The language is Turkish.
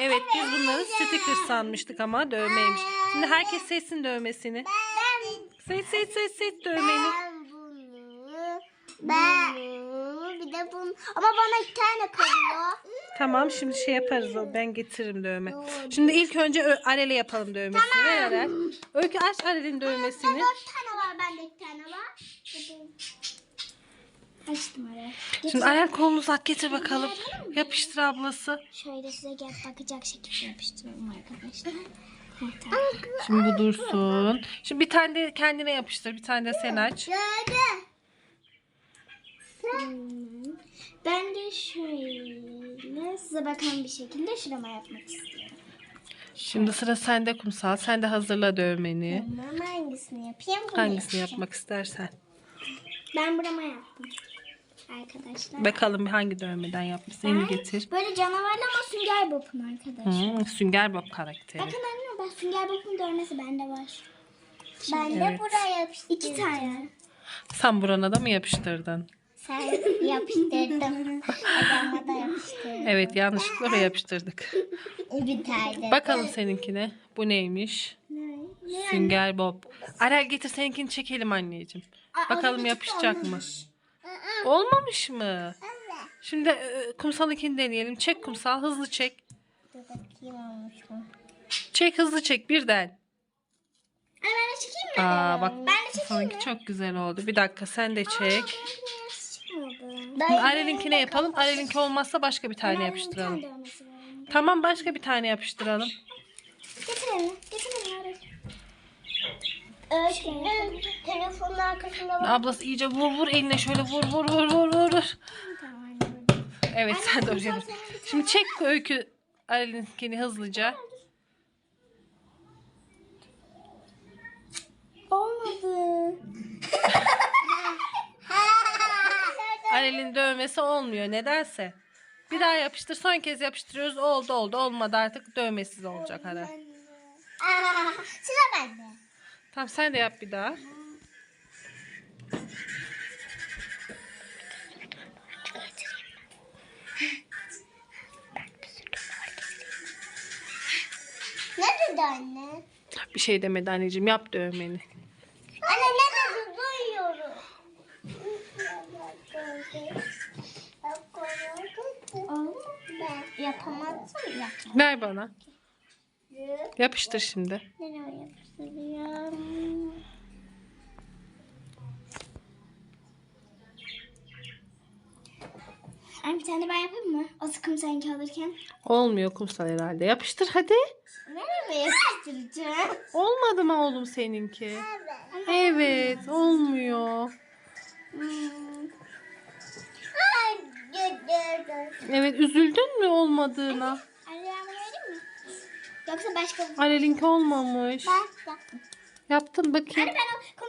Evet biz bunları sticker sanmıştık ama dövmeymiş. Şimdi herkes seçsin dövmesini. Seç seç seç seç dövmeni. ben bunu, ben bunu, bir de bunu. Ama bana iki tane kalıyor. Tamam şimdi şey yaparız o. Ben getiririm dövme. Şimdi ilk önce Arel'e yapalım dövmesini. Ver Arel. Öykü aç Arel'in dövmesini. Dört tane var, bende iki tane var. Açtım araya. Şimdi Arel kolunu uzat getir bakalım. Yapıştır ablası. Şöyle size gel bakacak şekilde yapıştıralım arkadaşlar. Şimdi bu dursun. Şimdi bir tane de kendine yapıştır. Bir tane de sen aç. Ben de şöyle size bakan bir şekilde şurama yapmak istiyorum. Şimdi sıra sende kumsal. Sen de hazırla dövmeni. Tamam hangisini yapayım? Bunu Hangisini yapacağım. yapmak istersen. Ben burama yaptım. Arkadaşlar. Bakalım hangi dövmeden yapmışsın. Elini getir. Böyle canavarlı ama sünger bopum arkadaşlar. Hmm, sünger Bob karakteri. Bakın anne ben sünger bopum dövmesi bende var. Ben de Evet. buraya yapıştırdım. İki tane. Sen burana da mı yapıştırdın? Sen yapıştırdım. Adama da yapıştırdım. Evet yanlışlıkla oraya yapıştırdık. Bir tane. Bakalım seninkine. Bu neymiş? Ne? Ne? Sünger Bob. Arel getir seninkini çekelim anneciğim. Bakalım yapışacak mı? Olmamış. Mı? Evet. Şimdi e, kumsalınkini deneyelim. Çek kumsal hızlı çek. Dur bakayım olmuş mu? Çek hızlı çek birden. Ay ben de çekeyim mi? Aa bak Ben de çekeyim mi? çok güzel oldu. Bir dakika sen de çek. Çıkmadı. Arel'inkine yapalım. Arel'inki olmazsa başka bir tane yapıştıralım. Tamam başka bir tane yapıştıralım. Getirelim. Arel. Öykünün telefonun arkasında var. Ablası iyice vur vur eline şöyle vur vur vur vur vur. vur. Tamam anne. Evet sen de oraya. bir Şimdi çek öykü Arel'inkini hızlıca. Olmadı. Arel'in dövmesi olmuyor nedense. Bir daha yapıştır. Son kez yapıştırıyoruz. Oldu oldu. Olmadı artık dövmesiz olacak Arel. Aa, sıra bende. Tamam sen de yap bir daha. Ne dedi anne? Bir şey demedi anneciğim. Yap dövmeni. Anne ne dedi duyuyorum. Ben yapamazsam ya. Ver bana. Yapıştır şimdi. Nereye yapıştırıyorum? Anne bir tane ben yapayım mı? O sıkım seninki alırken. Olmuyor kumsal herhalde. Yapıştır hadi. Nereye yapıştıracağım? Olmadı mı oğlum seninki? Evet olmuyor. Hmm. Ay. Evet üzüldün mü olmadığına? Yoksa başka bir Arel'inki olmamış. Ben yaptım. Yaptım bakayım. Anne ben o